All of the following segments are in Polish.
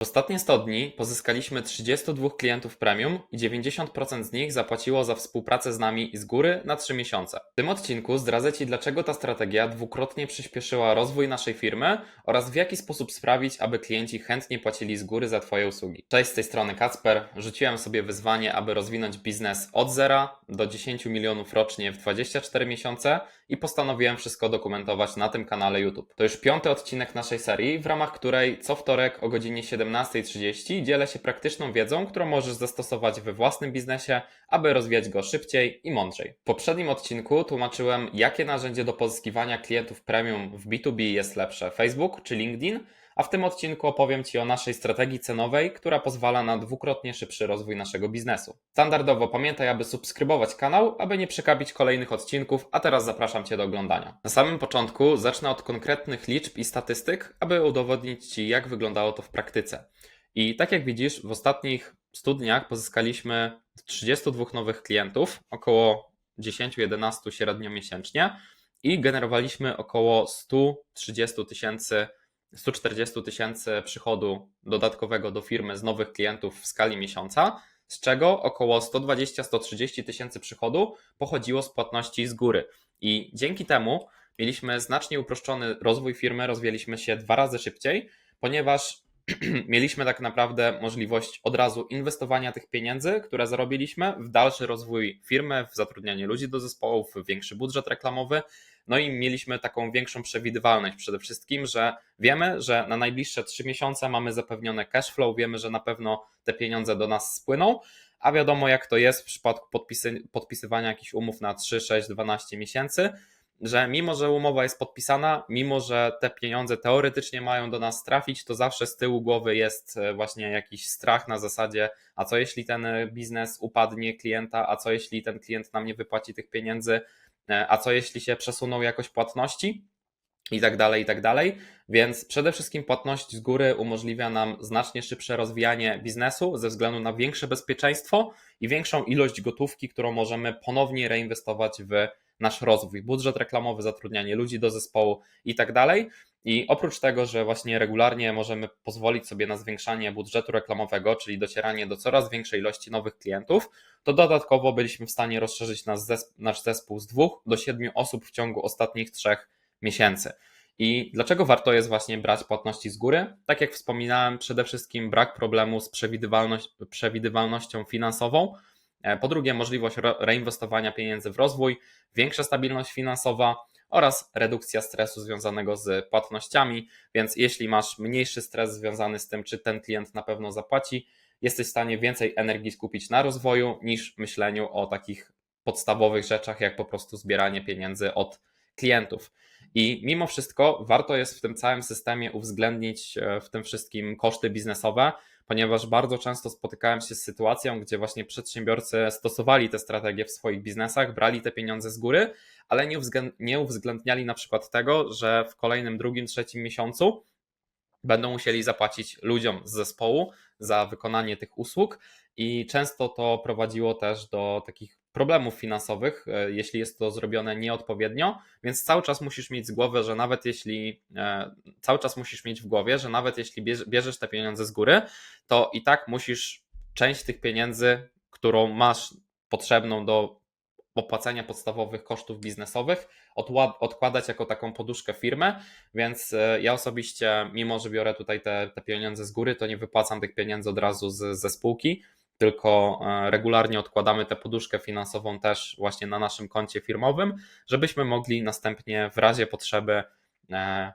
W ostatnie 100 dni pozyskaliśmy 32 klientów premium i 90% z nich zapłaciło za współpracę z nami z góry na 3 miesiące. W tym odcinku zdradzę Ci, dlaczego ta strategia dwukrotnie przyspieszyła rozwój naszej firmy oraz w jaki sposób sprawić, aby klienci chętnie płacili z góry za Twoje usługi. Cześć, z tej strony Kacper. Rzuciłem sobie wyzwanie, aby rozwinąć biznes od zera do 10 milionów rocznie w 24 miesiące i postanowiłem wszystko dokumentować na tym kanale YouTube. To już piąty odcinek naszej serii, w ramach której co wtorek o godzinie 17.30 dzielę się praktyczną wiedzą, którą możesz zastosować we własnym biznesie, aby rozwijać go szybciej i mądrzej. W poprzednim odcinku tłumaczyłem, jakie narzędzie do pozyskiwania klientów premium w B2B jest lepsze: Facebook czy LinkedIn. A w tym odcinku opowiem Ci o naszej strategii cenowej, która pozwala na dwukrotnie szybszy rozwój naszego biznesu. Standardowo pamiętaj, aby subskrybować kanał, aby nie przekapić kolejnych odcinków, a teraz zapraszam Cię do oglądania. Na samym początku zacznę od konkretnych liczb i statystyk, aby udowodnić Ci, jak wyglądało to w praktyce. I tak jak widzisz, w ostatnich 100 dniach pozyskaliśmy 32 nowych klientów, około 10-11 średnio miesięcznie i generowaliśmy około 130 tysięcy 140 tysięcy przychodu dodatkowego do firmy z nowych klientów w skali miesiąca, z czego około 120-130 tysięcy przychodu pochodziło z płatności z góry. I dzięki temu mieliśmy znacznie uproszczony rozwój firmy, rozwijaliśmy się dwa razy szybciej, ponieważ mieliśmy tak naprawdę możliwość od razu inwestowania tych pieniędzy, które zarobiliśmy w dalszy rozwój firmy, w zatrudnianie ludzi do zespołów, w większy budżet reklamowy. No i mieliśmy taką większą przewidywalność przede wszystkim, że wiemy, że na najbliższe 3 miesiące mamy zapewnione cash flow, wiemy, że na pewno te pieniądze do nas spłyną, a wiadomo jak to jest w przypadku podpisy, podpisywania jakichś umów na 3, 6, 12 miesięcy że mimo, że umowa jest podpisana, mimo, że te pieniądze teoretycznie mają do nas trafić, to zawsze z tyłu głowy jest e, właśnie jakiś strach na zasadzie, a co jeśli ten biznes upadnie klienta, a co jeśli ten klient nam nie wypłaci tych pieniędzy, e, a co jeśli się przesuną jakoś płatności i tak dalej, i tak dalej. Więc przede wszystkim płatność z góry umożliwia nam znacznie szybsze rozwijanie biznesu ze względu na większe bezpieczeństwo i większą ilość gotówki, którą możemy ponownie reinwestować w nasz rozwój, budżet reklamowy, zatrudnianie ludzi do zespołu i tak dalej. I oprócz tego, że właśnie regularnie możemy pozwolić sobie na zwiększanie budżetu reklamowego, czyli docieranie do coraz większej ilości nowych klientów, to dodatkowo byliśmy w stanie rozszerzyć nasz zespół, nasz zespół z dwóch do siedmiu osób w ciągu ostatnich trzech miesięcy. I dlaczego warto jest właśnie brać płatności z góry? Tak jak wspominałem, przede wszystkim brak problemu z przewidywalność, przewidywalnością finansową, po drugie, możliwość reinwestowania pieniędzy w rozwój, większa stabilność finansowa oraz redukcja stresu związanego z płatnościami. Więc jeśli masz mniejszy stres związany z tym, czy ten klient na pewno zapłaci, jesteś w stanie więcej energii skupić na rozwoju niż myśleniu o takich podstawowych rzeczach, jak po prostu zbieranie pieniędzy od klientów. I mimo wszystko warto jest w tym całym systemie uwzględnić e, w tym wszystkim koszty biznesowe, ponieważ bardzo często spotykałem się z sytuacją, gdzie właśnie przedsiębiorcy stosowali te strategie w swoich biznesach, brali te pieniądze z góry, ale nie uwzględniali na przykład tego, że w kolejnym, drugim, trzecim miesiącu będą musieli zapłacić ludziom z zespołu za wykonanie tych usług i często to prowadziło też do takich problemów finansowych, e, jeśli jest to zrobione nieodpowiednio, więc cały czas musisz mieć z głowy, że nawet jeśli e, cały czas musisz mieć w głowie, że nawet jeśli bierzesz te pieniądze z góry, to i tak musisz część tych pieniędzy, którą masz potrzebną do opłacenia podstawowych kosztów biznesowych, odkładać jako taką poduszkę firmę, więc e, ja osobiście, mimo że biorę tutaj te, te pieniądze z góry, to nie wypłacam tych pieniędzy od razu z, ze spółki, tylko e, regularnie odkładamy tę poduszkę finansową też właśnie na naszym koncie firmowym, żebyśmy mogli następnie w razie potrzeby e,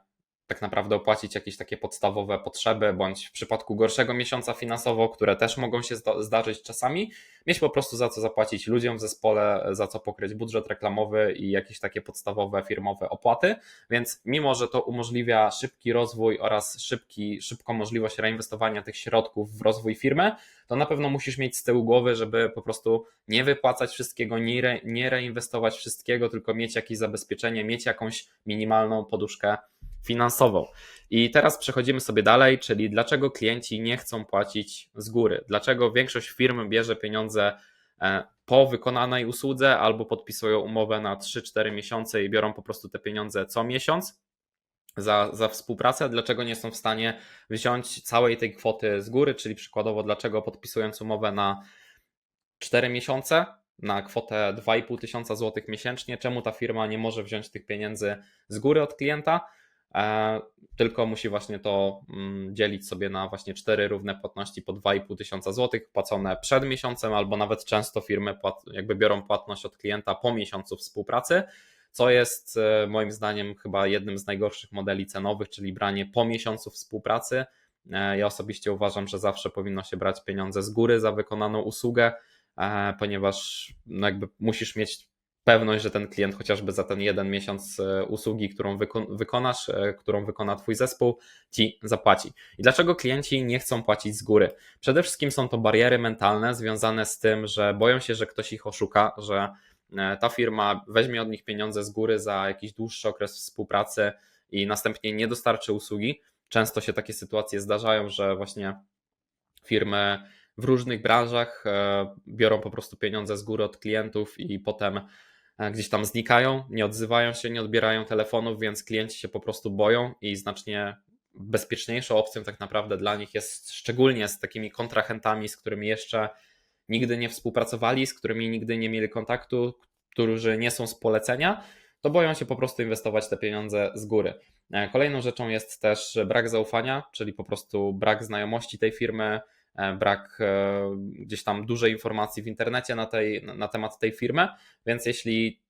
tak naprawdę opłacić jakieś takie podstawowe potrzeby, bądź w przypadku gorszego miesiąca finansowo, które też mogą się zdarzyć czasami, mieć po prostu za co zapłacić ludziom w zespole, za co pokryć budżet reklamowy i jakieś takie podstawowe firmowe opłaty. Więc mimo, że to umożliwia szybki rozwój oraz szybki, szybką możliwość reinwestowania tych środków w rozwój firmy, to na pewno musisz mieć z tyłu głowy, żeby po prostu nie wypłacać wszystkiego, nie, re, nie reinwestować wszystkiego, tylko mieć jakieś zabezpieczenie, mieć jakąś minimalną poduszkę finansową. I teraz przechodzimy sobie dalej, czyli dlaczego klienci nie chcą płacić z góry? Dlaczego większość firm bierze pieniądze e, po wykonanej usłudze albo podpisują umowę na 3-4 miesiące i biorą po prostu te pieniądze co miesiąc? za, za współpracę, dlaczego nie są w stanie wziąć całej tej kwoty z góry, czyli przykładowo, dlaczego podpisując umowę na 4 miesiące, na kwotę 2,5 tysiąca złotych miesięcznie, czemu ta firma nie może wziąć tych pieniędzy z góry od klienta, tylko musi właśnie to mm, dzielić sobie na właśnie cztery równe płatności po 2,5 tysiąca złotych płacone przed miesiącem, albo nawet często firmy jakby biorą płatność od klienta po miesiącu współpracy, co jest e, moim zdaniem chyba jednym z najgorszych modeli cenowych, czyli branie po miesiącu współpracy. E, ja osobiście uważam, że zawsze powinno się brać pieniądze z góry za wykonaną usługę, e, ponieważ no jakby musisz mieć pewność, że ten klient chociażby za ten jeden miesiąc usługi, którą wykonasz, którą wykona Twój zespół, ci zapłaci. I dlaczego klienci nie chcą płacić z góry? Przede wszystkim są to bariery mentalne związane z tym, że boją się, że ktoś ich oszuka, że E, ta firma weźmie od nich pieniądze z góry za jakiś dłuższy okres współpracy i następnie nie dostarczy usługi. Często się takie sytuacje zdarzają, że właśnie firmy w różnych branżach e, biorą po prostu pieniądze z góry od klientów i potem e, gdzieś tam znikają, nie odzywają się, nie odbierają telefonów, więc klienci się po prostu boją i znacznie bezpieczniejszą opcją tak naprawdę dla nich jest szczególnie z takimi kontrahentami, z którymi jeszcze nigdy nie współpracowali, z którymi nigdy nie mieli kontaktu, którzy nie są z polecenia, to boją się po prostu inwestować te pieniądze z góry. E, kolejną rzeczą jest też brak zaufania, czyli po prostu brak znajomości tej firmy, e, brak e, gdzieś tam dużej informacji w internecie na, tej, na temat tej firmy, więc jeśli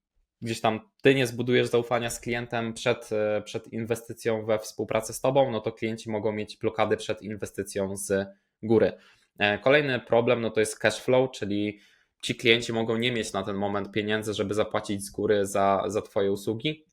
gdzieś tam ty nie zbudujesz zaufania z klientem przed, przed inwestycją we współpracę z tobą, no to klienci mogą mieć blokady przed inwestycją z góry. E, kolejny problem no to jest cash flow, czyli ci klienci mogą nie mieć na ten moment pieniędzy, żeby zapłacić z góry za, za Twoje usługi,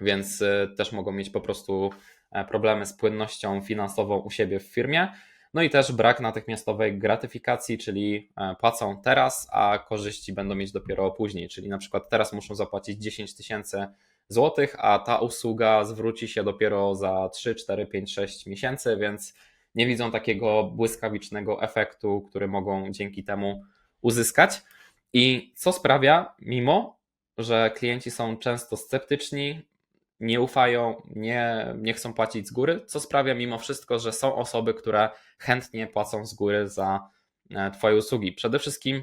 więc e, też mogą mieć po prostu e, problemy z płynnością finansową u siebie w firmie. No i też brak natychmiastowej gratyfikacji, czyli płacą teraz, a korzyści będą mieć dopiero później, czyli na przykład teraz muszą zapłacić 10 tysięcy złotych, a ta usługa zwróci się dopiero za 3, 4, 5, 6 miesięcy, więc nie widzą takiego błyskawicznego efektu, który mogą dzięki temu uzyskać. I co sprawia, mimo że klienci są często sceptyczni, nie ufają, nie, nie chcą płacić z góry, co sprawia mimo wszystko, że są osoby, które chętnie płacą z góry za e, Twoje usługi. Przede wszystkim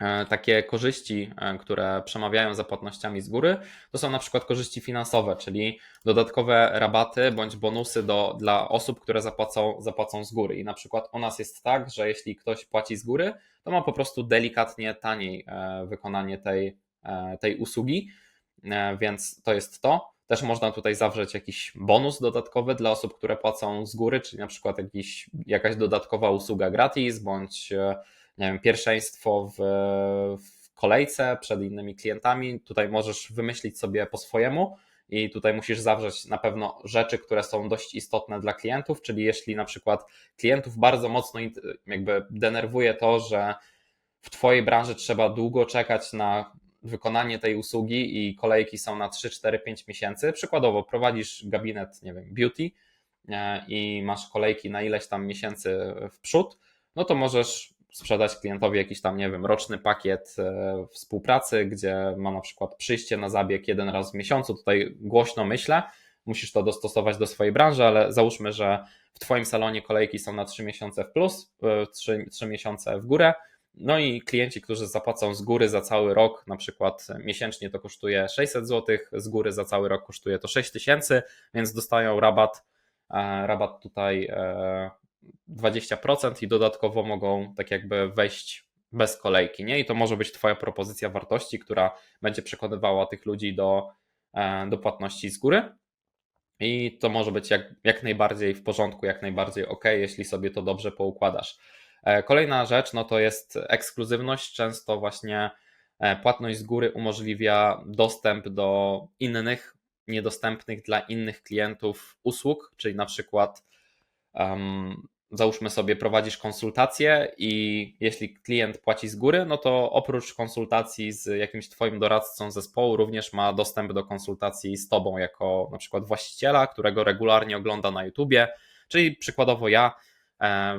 E, takie korzyści, e, które przemawiają za płatnościami z góry, to są na przykład korzyści finansowe, czyli dodatkowe rabaty bądź bonusy do, dla osób, które zapłacą, zapłacą z góry. I na przykład u nas jest tak, że jeśli ktoś płaci z góry, to ma po prostu delikatnie taniej wykonanie tej, tej usługi, więc to jest to. Też można tutaj zawrzeć jakiś bonus dodatkowy dla osób, które płacą z góry, czyli na przykład jakiś, jakaś dodatkowa usługa gratis bądź nie wiem, pierwszeństwo w, w kolejce przed innymi klientami. Tutaj możesz wymyślić sobie po swojemu i tutaj musisz zawrzeć na pewno rzeczy, które są dość istotne dla klientów, czyli jeśli na przykład klientów bardzo mocno jakby denerwuje to, że w Twojej branży trzeba długo czekać na wykonanie tej usługi i kolejki są na 3, 4, 5 miesięcy. Przykładowo prowadzisz gabinet, nie wiem, beauty e, i masz kolejki na ileś tam miesięcy w przód, no to możesz sprzedać klientowi jakiś tam, nie wiem, roczny pakiet e, współpracy, gdzie ma na przykład przyjście na zabieg jeden raz w miesiącu. Tutaj głośno myślę, musisz to dostosować do swojej branży, ale załóżmy, że w Twoim salonie kolejki są na 3 miesiące w plus, 3, 3 miesiące w górę. No i klienci, którzy zapłacą z góry za cały rok, na przykład miesięcznie to kosztuje 600 zł, z góry za cały rok kosztuje to 6000, więc dostają rabat, e, rabat tutaj e, 20% i dodatkowo mogą tak jakby wejść bez kolejki, nie? I to może być Twoja propozycja wartości, która będzie przekonywała tych ludzi do, e, do płatności z góry. I to może być jak, jak najbardziej w porządku, jak najbardziej ok, jeśli sobie to dobrze poukładasz. E, kolejna rzecz, no to jest ekskluzywność. Często właśnie e, płatność z góry umożliwia dostęp do innych, niedostępnych dla innych klientów usług, czyli na przykład um, załóżmy sobie, prowadzisz konsultację i jeśli klient płaci z góry, no to oprócz konsultacji z jakimś Twoim doradcą zespołu, również ma dostęp do konsultacji z Tobą jako na przykład właściciela, którego regularnie ogląda na YouTubie. Czyli przykładowo ja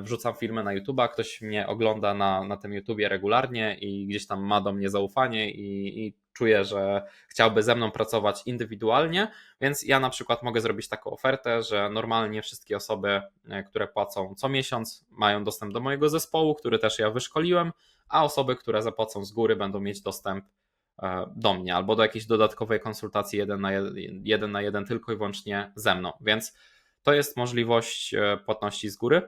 wrzucam filmy na YouTube'a, ktoś mnie ogląda na, na tym YouTubie regularnie i gdzieś tam ma do mnie zaufanie i, i czuje, że chciałby ze mną pracować indywidualnie, więc ja na przykład mogę zrobić taką ofertę, że normalnie wszystkie osoby, e, które płacą co miesiąc, mają dostęp do mojego zespołu, który też ja wyszkoliłem, a osoby, które zapłacą z góry, będą mieć dostęp e, do mnie albo do jakiejś dodatkowej konsultacji jeden na jeden, jeden na jeden tylko i wyłącznie ze mną. Więc to jest możliwość e, płatności z góry.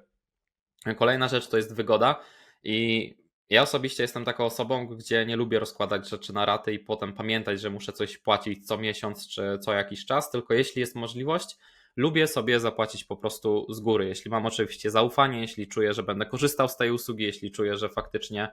Kolejna rzecz to jest wygoda i ja osobiście jestem taką osobą, gdzie nie lubię rozkładać rzeczy na raty i potem pamiętać, że muszę coś płacić co miesiąc czy co jakiś czas, tylko jeśli jest możliwość, lubię sobie zapłacić po prostu z góry. Jeśli mam oczywiście zaufanie, jeśli czuję, że będę korzystał z tej usługi, jeśli czuję, że faktycznie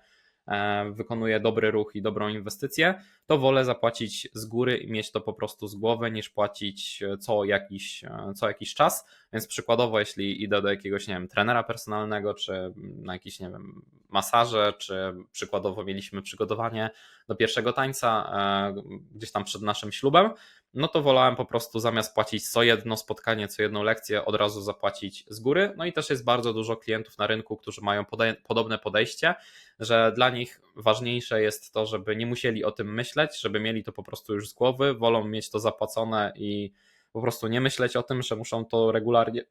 E, wykonuje dobry ruch i dobrą inwestycję, to wolę zapłacić z góry i mieć to po prostu z głowy, niż płacić co jakiś, e, co jakiś czas. Więc przykładowo, jeśli idę do jakiegoś, nie wiem, trenera personalnego, czy na jakiś, nie wiem, masaże, czy przykładowo mieliśmy przygotowanie do pierwszego tańca e, gdzieś tam przed naszym ślubem, no to wolałem po prostu zamiast płacić co jedno spotkanie, co jedną lekcję, od razu zapłacić z góry. No i też jest bardzo dużo klientów na rynku, którzy mają podobne podejście, że dla nich ważniejsze jest to, żeby nie musieli o tym myśleć, żeby mieli to po prostu już z głowy, wolą mieć to zapłacone i po prostu nie myśleć o tym, że muszą to regularnie,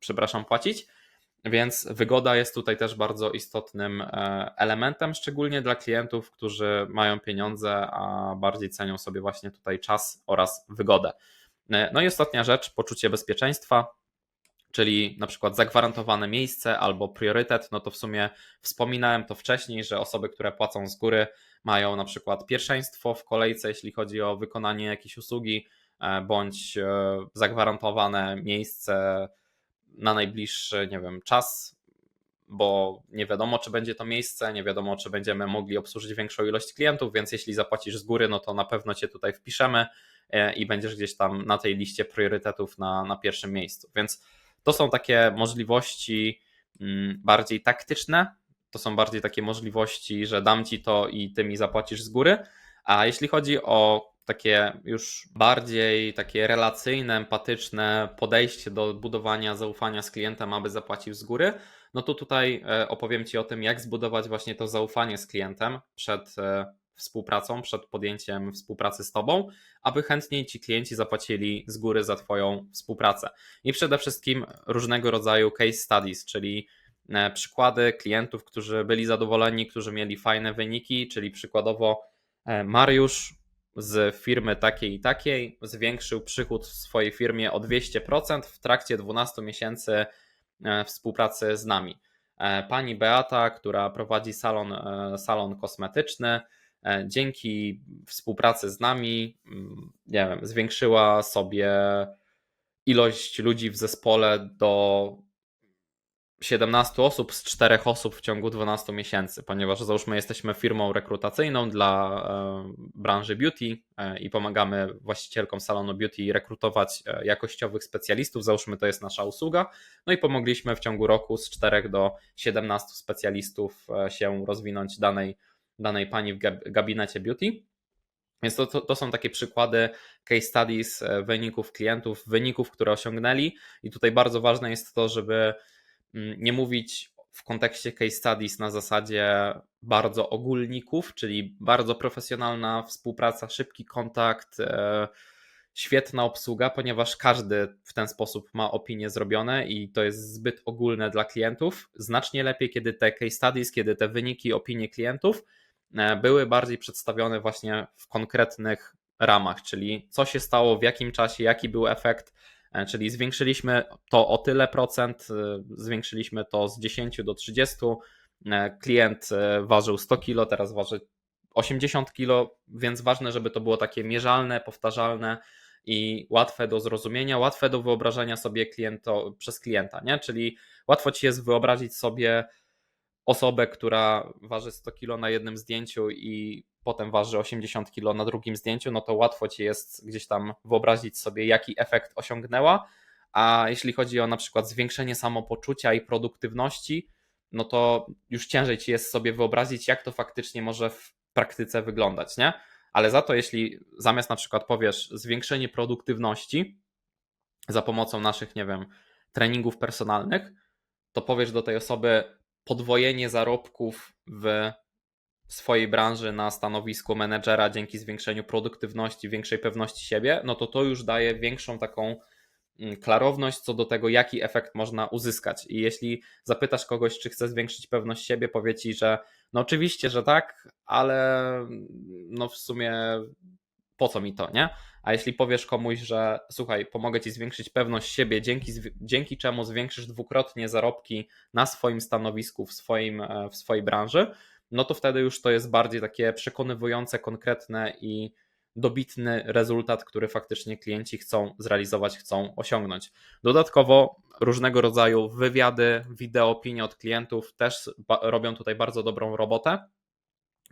przepraszam, płacić. Więc wygoda jest tutaj też bardzo istotnym e, elementem, szczególnie dla klientów, którzy mają pieniądze, a bardziej cenią sobie właśnie tutaj czas oraz wygodę. E, no i ostatnia rzecz, poczucie bezpieczeństwa, czyli na przykład zagwarantowane miejsce albo priorytet. No to w sumie wspominałem to wcześniej, że osoby, które płacą z góry, mają na przykład pierwszeństwo w kolejce, jeśli chodzi o wykonanie jakiejś usługi, e, bądź zagwarantowane miejsce na najbliższy, nie wiem, czas, bo nie wiadomo, czy będzie to miejsce, nie wiadomo, czy będziemy mogli obsłużyć większą ilość klientów, więc jeśli zapłacisz z góry, no to na pewno cię tutaj wpiszemy e, i będziesz gdzieś tam na tej liście priorytetów na, na pierwszym miejscu. Więc to są takie możliwości mm, bardziej taktyczne, to są bardziej takie możliwości, że dam ci to i ty mi zapłacisz z góry. A jeśli chodzi o takie już bardziej takie relacyjne, empatyczne podejście do budowania zaufania z klientem, aby zapłacił z góry, no to tutaj e, opowiem Ci o tym, jak zbudować właśnie to zaufanie z klientem przed e, współpracą, przed podjęciem współpracy z Tobą, aby chętniej Ci klienci zapłacili z góry za Twoją współpracę. I przede wszystkim różnego rodzaju case studies, czyli e, przykłady klientów, którzy byli zadowoleni, którzy mieli fajne wyniki, czyli przykładowo Mariusz z firmy takiej i takiej zwiększył przychód w swojej firmie o 200% w trakcie 12 miesięcy e, współpracy z nami. E, pani Beata, która prowadzi salon, e, salon kosmetyczny, dzięki współpracy z nami, mm, nie wiem, zwiększyła sobie ilość ludzi w zespole do 17 osób z 4 osób w ciągu 12 miesięcy, ponieważ załóżmy jesteśmy firmą rekrutacyjną dla e, branży beauty e, i pomagamy właścicielkom salonu beauty rekrutować e, jakościowych specjalistów, załóżmy to jest nasza usługa, no i pomogliśmy w ciągu roku z 4 do 17 specjalistów się rozwinąć danej, danej pani w gabinecie beauty. Więc to, to, to, są takie przykłady case studies wyników klientów, wyników, które osiągnęli. I tutaj bardzo ważne jest to, żeby nie mówić w kontekście case studies na zasadzie bardzo ogólników, czyli bardzo profesjonalna współpraca, szybki kontakt, e, świetna obsługa, ponieważ każdy w ten sposób ma opinie zrobione i to jest zbyt ogólne dla klientów. Znacznie lepiej, kiedy te case studies, kiedy te wyniki, opinie klientów e, były bardziej przedstawione właśnie w konkretnych ramach, czyli co się stało, w jakim czasie, jaki był efekt, czyli zwiększyliśmy to o tyle procent, e, zwiększyliśmy to z 10 do 30. E, klient ważył 100 kg, teraz waży 80 kg, więc ważne, żeby to było takie mierzalne, powtarzalne i łatwe do zrozumienia, łatwe do wyobrażenia sobie kliento, przez klienta, nie? Czyli łatwo ci jest wyobrazić sobie osobę, która waży 100 kg na jednym zdjęciu i potem waży 80 kg na drugim zdjęciu, no to łatwo ci jest gdzieś tam wyobrazić sobie, jaki efekt osiągnęła. A jeśli chodzi o na przykład zwiększenie samopoczucia i produktywności, no to już ciężej ci jest sobie wyobrazić, jak to faktycznie może w praktyce wyglądać, nie? Ale za to, jeśli zamiast na przykład powiesz zwiększenie produktywności za pomocą naszych, nie wiem, treningów personalnych, to powiesz do tej osoby podwojenie zarobków w swojej branży na stanowisku menedżera dzięki zwiększeniu produktywności, większej pewności siebie, no to to już daje większą taką mm, klarowność co do tego, jaki efekt można uzyskać. I jeśli zapytasz kogoś, czy chce zwiększyć pewność siebie, powie ci, że no oczywiście, że tak, ale no w sumie po co mi to, nie? A jeśli powiesz komuś, że słuchaj, pomogę ci zwiększyć pewność siebie, dzięki, dzięki czemu zwiększysz dwukrotnie zarobki na swoim stanowisku, w, swoim, e, w swojej branży, no to wtedy już to jest bardziej takie przekonywujące, konkretne i dobitny rezultat, który faktycznie klienci chcą zrealizować, chcą osiągnąć. Dodatkowo różnego rodzaju wywiady, wideo, opinie od klientów też robią tutaj bardzo dobrą robotę,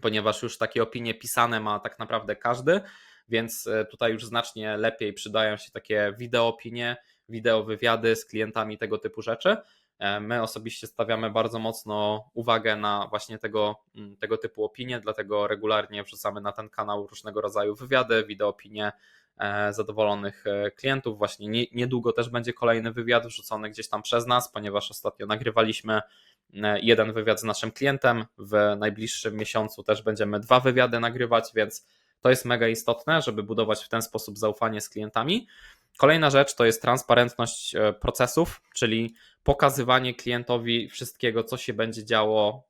ponieważ już takie opinie pisane ma tak naprawdę każdy, więc e, tutaj już znacznie lepiej przydają się takie wideo opinie, wideo wywiady z klientami, tego typu rzeczy. E, my osobiście stawiamy bardzo mocno uwagę na właśnie tego, mm, tego typu opinie, dlatego regularnie wrzucamy na ten kanał różnego rodzaju wywiady, wideo opinie e, zadowolonych klientów. Właśnie niedługo też będzie kolejny wywiad wrzucony gdzieś tam przez nas, ponieważ ostatnio nagrywaliśmy jeden wywiad z naszym klientem. W najbliższym miesiącu też będziemy dwa wywiady nagrywać, więc to jest mega istotne, żeby budować w ten sposób zaufanie z klientami. Kolejna rzecz to jest transparentność e, procesów, czyli pokazywanie klientowi wszystkiego, co się będzie działo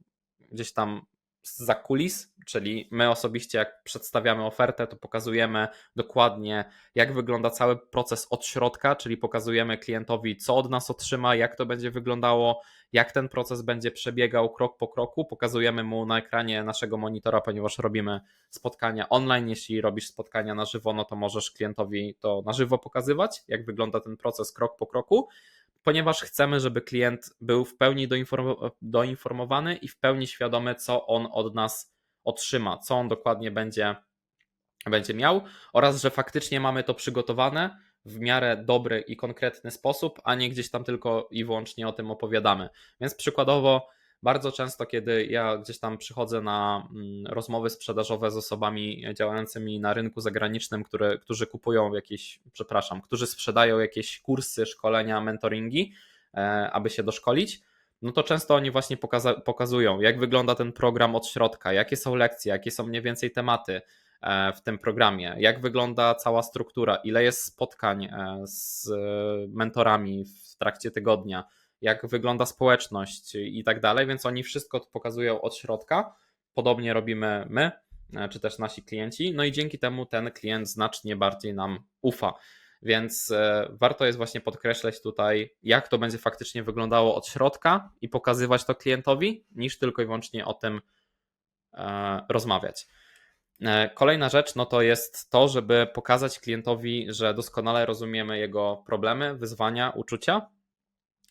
gdzieś tam za kulis, czyli my osobiście, jak przedstawiamy ofertę, to pokazujemy dokładnie, jak wygląda cały proces od środka, czyli pokazujemy klientowi, co od nas otrzyma, jak to będzie wyglądało, jak ten proces będzie przebiegał krok po kroku. Pokazujemy mu na ekranie naszego monitora, ponieważ robimy spotkania online. Jeśli robisz spotkania na żywo, no to możesz klientowi to na żywo pokazywać, jak wygląda ten proces krok po kroku ponieważ chcemy, żeby klient był w pełni doinformowany i w pełni świadomy, co on od nas otrzyma, co on dokładnie będzie, będzie miał, oraz że faktycznie mamy to przygotowane w miarę dobry i konkretny sposób, a nie gdzieś tam tylko i wyłącznie o tym opowiadamy. Więc przykładowo, bardzo często, kiedy ja gdzieś tam przychodzę na mm, rozmowy sprzedażowe z osobami działającymi na rynku zagranicznym, które, którzy kupują jakieś, przepraszam, którzy sprzedają jakieś kursy, szkolenia, mentoringi, e, aby się doszkolić, no to często oni właśnie pokaza- pokazują, jak wygląda ten program od środka, jakie są lekcje, jakie są mniej więcej tematy e, w tym programie, jak wygląda cała struktura, ile jest spotkań e, z mentorami w trakcie tygodnia jak wygląda społeczność i tak dalej, więc oni wszystko pokazują od środka. Podobnie robimy my, e, czy też nasi klienci, no i dzięki temu ten klient znacznie bardziej nam ufa. Więc e, warto jest właśnie podkreślać tutaj, jak to będzie faktycznie wyglądało od środka i pokazywać to klientowi, niż tylko i wyłącznie o tym e, rozmawiać. Kolejna rzecz no to jest to, żeby pokazać klientowi, że doskonale rozumiemy jego problemy, wyzwania, uczucia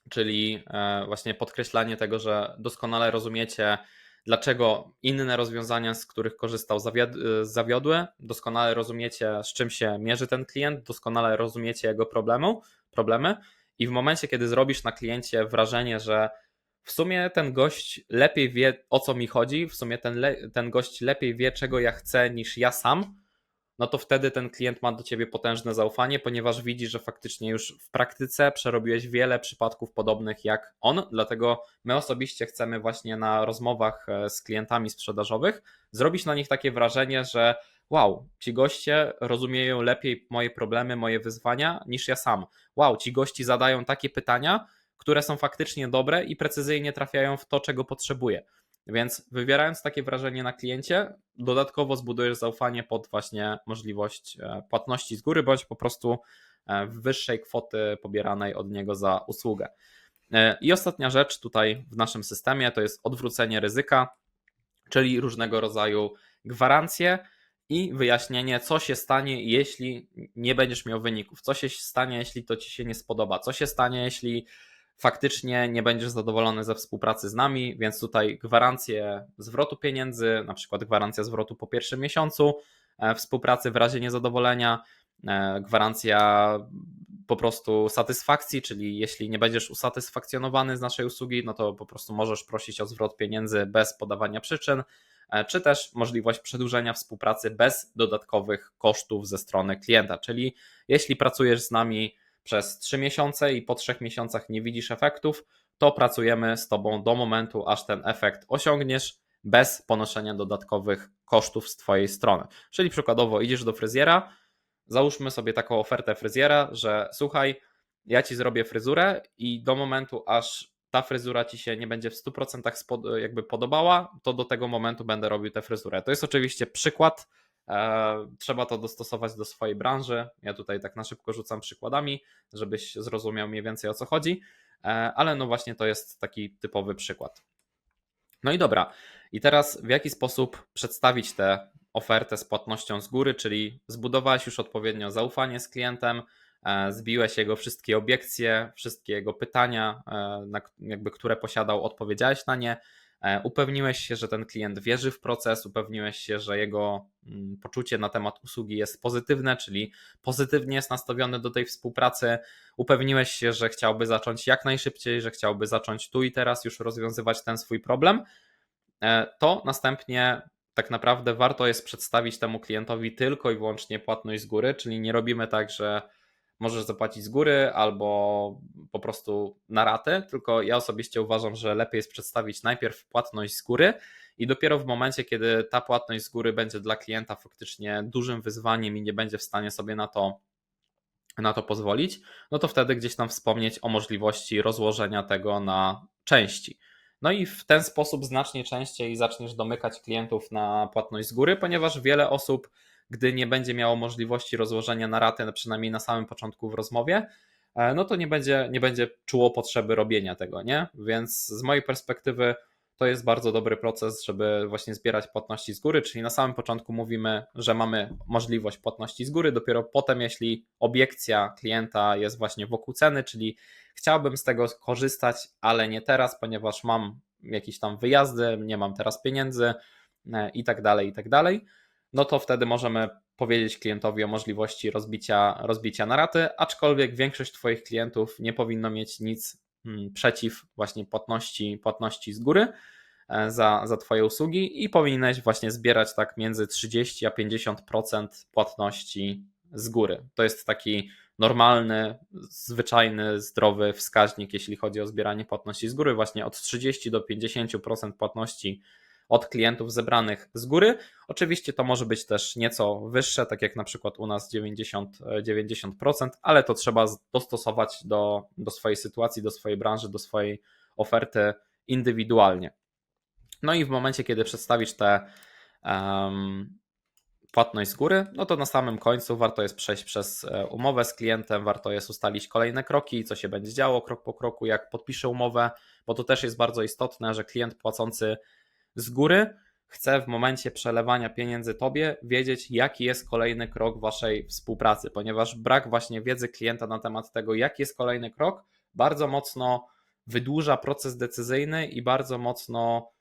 czyli e, właśnie podkreślanie tego, że doskonale rozumiecie, dlaczego inne rozwiązania, z których korzystał, e, zawiodły, doskonale rozumiecie, z czym się mierzy ten klient, doskonale rozumiecie jego problemu, problemy. I w momencie, kiedy zrobisz na kliencie wrażenie, że w sumie ten gość lepiej wie, o co mi chodzi, w sumie ten, ten gość lepiej wie, czego ja chcę niż ja sam, no to wtedy ten klient ma do ciebie potężne zaufanie, ponieważ widzi, że faktycznie już w praktyce przerobiłeś wiele przypadków podobnych jak on. Dlatego my osobiście chcemy właśnie na rozmowach e, z klientami sprzedażowych zrobić na nich takie wrażenie, że wow, ci goście rozumieją lepiej moje problemy, moje wyzwania niż ja sam. Wow, ci gości zadają takie pytania, które są faktycznie dobre i precyzyjnie trafiają w to, czego potrzebuję. Więc wywierając takie wrażenie na kliencie, dodatkowo zbudujesz zaufanie pod właśnie możliwość e, płatności z góry, bądź po prostu e, wyższej kwoty pobieranej od niego za usługę. E, I ostatnia rzecz tutaj w naszym systemie to jest odwrócenie ryzyka, czyli różnego rodzaju gwarancje i wyjaśnienie, co się stanie, jeśli nie będziesz miał wyników, co się stanie, jeśli to ci się nie spodoba, co się stanie, jeśli faktycznie nie będziesz zadowolony ze współpracy z nami, więc tutaj gwarancje zwrotu pieniędzy, na przykład gwarancja zwrotu po pierwszym miesiącu e, współpracy w razie niezadowolenia, e, gwarancja po prostu satysfakcji, czyli jeśli nie będziesz usatysfakcjonowany z naszej usługi, no to po prostu możesz prosić o zwrot pieniędzy bez podawania przyczyn, e, czy też możliwość przedłużenia współpracy bez dodatkowych kosztów ze strony klienta. Czyli jeśli pracujesz z nami przez 3 miesiące i po 3 miesiącach nie widzisz efektów, to pracujemy z Tobą do momentu, aż ten efekt osiągniesz bez ponoszenia dodatkowych kosztów z Twojej strony. Czyli przykładowo idziesz do fryzjera, załóżmy sobie taką ofertę fryzjera, że słuchaj, ja Ci zrobię fryzurę i do momentu, aż ta fryzura Ci się nie będzie w 100% spod, jakby podobała, to do tego momentu będę robił tę fryzurę. To jest oczywiście przykład, trzeba to dostosować do swojej branży. Ja tutaj tak na szybko rzucam przykładami, żebyś zrozumiał mniej więcej o co chodzi, e, ale no właśnie to jest taki typowy przykład. No i dobra, i teraz w jaki sposób przedstawić tę ofertę z płatnością z góry, czyli zbudowałeś już odpowiednio zaufanie z klientem, e, zbiłeś jego wszystkie obiekcje, wszystkie jego pytania, e, jakby, które posiadał, odpowiedziałeś na nie, e, upewniłeś się, że ten klient wierzy w proces, upewniłeś się, że jego mm, poczucie na temat usługi jest pozytywne, czyli pozytywnie jest nastawiony do tej współpracy, upewniłeś się, że chciałby zacząć jak najszybciej, że chciałby zacząć tu i teraz już rozwiązywać ten swój problem, to następnie tak naprawdę warto jest przedstawić temu klientowi tylko i wyłącznie płatność z góry, czyli nie robimy tak, że możesz zapłacić z góry albo po prostu na ratę, tylko ja osobiście uważam, że lepiej jest przedstawić najpierw płatność z góry i dopiero w momencie, kiedy ta płatność z góry będzie dla klienta faktycznie dużym wyzwaniem i nie będzie w stanie sobie na to na to pozwolić, no to wtedy gdzieś tam wspomnieć o możliwości rozłożenia tego na części. No i w ten sposób znacznie częściej zaczniesz domykać klientów na płatność z góry, ponieważ wiele osób, gdy nie będzie miało możliwości rozłożenia na ratę, przynajmniej na samym początku w rozmowie, e, no to nie będzie, nie będzie czuło potrzeby robienia tego, nie? Więc z mojej perspektywy to jest bardzo dobry proces, żeby właśnie zbierać płatności z góry, czyli na samym początku mówimy, że mamy możliwość płatności z góry, dopiero potem, jeśli obiekcja klienta jest właśnie wokół ceny, czyli chciałbym z tego korzystać, ale nie teraz, ponieważ mam jakieś tam wyjazdy, nie mam teraz pieniędzy e, i tak dalej, i tak dalej, no to wtedy możemy powiedzieć klientowi o możliwości rozbicia, rozbicia na raty, aczkolwiek większość Twoich klientów nie powinno mieć nic hmm, przeciw właśnie płatności, płatności z góry e, za, za Twoje usługi i powinieneś właśnie zbierać tak między 30 a 50% płatności z góry. To jest taki normalny, zwyczajny, zdrowy wskaźnik, jeśli chodzi o zbieranie płatności z góry, właśnie od 30 do 50% płatności od klientów zebranych z góry. Oczywiście to może być też nieco wyższe, tak jak na przykład u nas 90, 90%, ale to trzeba dostosować do, do swojej sytuacji, do swojej branży, do swojej oferty indywidualnie. No i w momencie, kiedy przedstawisz te um, płatność z góry, no to na samym końcu warto jest przejść przez e, umowę z klientem, warto jest ustalić kolejne kroki, co się będzie działo krok po kroku, jak podpiszę umowę, bo to też jest bardzo istotne, że klient płacący z góry chce w momencie przelewania pieniędzy tobie wiedzieć, jaki jest kolejny krok waszej współpracy, ponieważ brak właśnie wiedzy klienta na temat tego, jaki jest kolejny krok, bardzo mocno wydłuża proces decyzyjny i bardzo mocno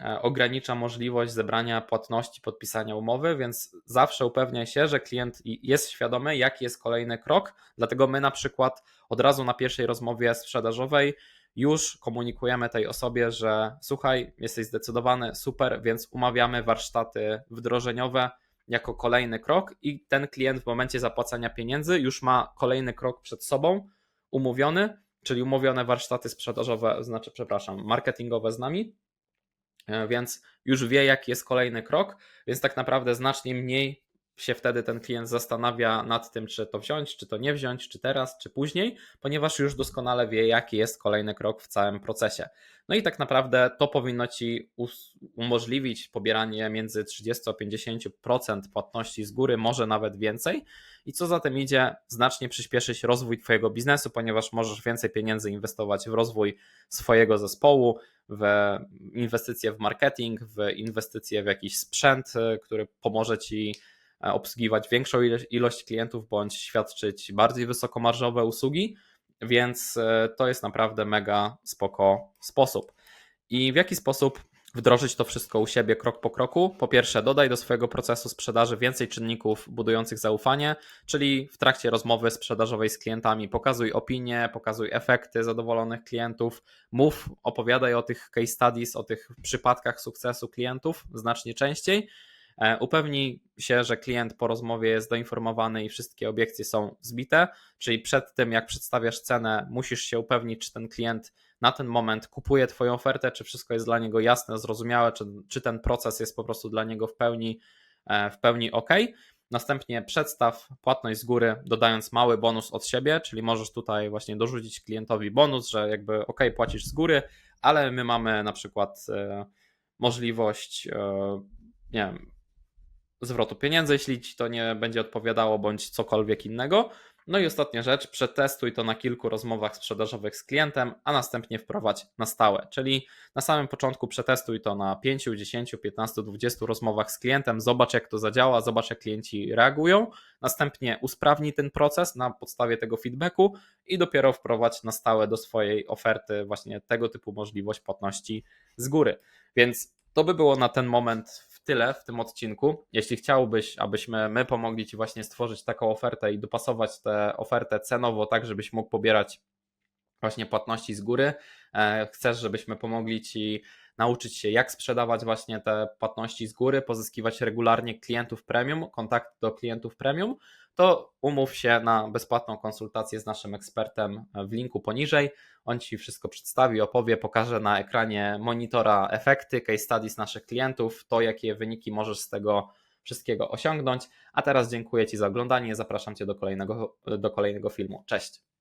E, ogranicza możliwość zebrania płatności, podpisania umowy, więc zawsze upewnia się, że klient jest świadomy, jaki jest kolejny krok. Dlatego my na przykład od razu na pierwszej rozmowie sprzedażowej już komunikujemy tej osobie, że słuchaj, jesteś zdecydowany, super, więc umawiamy warsztaty wdrożeniowe jako kolejny krok i ten klient w momencie zapłacania pieniędzy już ma kolejny krok przed sobą umówiony, czyli umówione warsztaty sprzedażowe, znaczy przepraszam, marketingowe z nami E, więc już wie, jaki jest kolejny krok, więc tak naprawdę znacznie mniej się wtedy ten klient zastanawia nad tym, czy to wziąć, czy to nie wziąć, czy teraz, czy później, ponieważ już doskonale wie, jaki jest kolejny krok w całym procesie. No i tak naprawdę to powinno Ci umożliwić pobieranie między 30 a 50% płatności z góry, może nawet więcej. I co za tym idzie, znacznie przyspieszyć rozwój Twojego biznesu, ponieważ możesz więcej pieniędzy inwestować w rozwój swojego zespołu, w inwestycje w marketing, w inwestycje w jakiś sprzęt, e, który pomoże Ci obsługiwać większą ilość klientów bądź świadczyć bardziej wysokomarżowe usługi, więc e, to jest naprawdę mega spoko sposób. I w jaki sposób wdrożyć to wszystko u siebie krok po kroku. Po pierwsze, dodaj do swojego procesu sprzedaży więcej czynników budujących zaufanie, czyli w trakcie rozmowy sprzedażowej z klientami pokazuj opinie, pokazuj efekty zadowolonych klientów, mów, opowiadaj o tych case studies, o tych przypadkach sukcesu klientów znacznie częściej. E, upewnij się, że klient po rozmowie jest doinformowany i wszystkie obiekcje są zbite, czyli przed tym jak przedstawiasz cenę, musisz się upewnić, czy ten klient na ten moment kupuje Twoją ofertę, czy wszystko jest dla niego jasne, zrozumiałe, czy, czy ten proces jest po prostu dla niego w pełni, e, w pełni ok. Następnie przedstaw płatność z góry, dodając mały bonus od siebie, czyli możesz tutaj właśnie dorzucić klientowi bonus, że jakby ok, płacisz z góry, ale my mamy na przykład e, możliwość, nie wiem, zwrotu pieniędzy, jeśli ci to nie będzie odpowiadało, bądź cokolwiek innego. No i ostatnia rzecz, przetestuj to na kilku rozmowach sprzedażowych z klientem, a następnie wprowadź na stałe. Czyli na samym początku przetestuj to na 5, 10, 15, 20 rozmowach z klientem, zobacz jak to zadziała, zobacz jak klienci reagują, następnie usprawnij ten proces na podstawie tego feedbacku i dopiero wprowadź na stałe do swojej oferty właśnie tego typu możliwość płatności z góry. Więc to by było na ten moment tyle w tym odcinku. Jeśli chciałbyś, abyśmy my pomogli Ci właśnie stworzyć taką ofertę i dopasować tę ofertę cenowo tak, żebyś mógł pobierać właśnie płatności z góry, e, chcesz, żebyśmy pomogli Ci nauczyć się, jak sprzedawać właśnie te płatności z góry, pozyskiwać regularnie klientów premium, kontakt do klientów premium, to umów się na bezpłatną konsultację z naszym ekspertem w linku poniżej. On Ci wszystko przedstawi, opowie, pokaże na ekranie monitora efekty, case studies naszych klientów, to jakie wyniki możesz z tego wszystkiego osiągnąć. A teraz dziękuję Ci za oglądanie, zapraszam Cię do kolejnego, do kolejnego filmu. Cześć!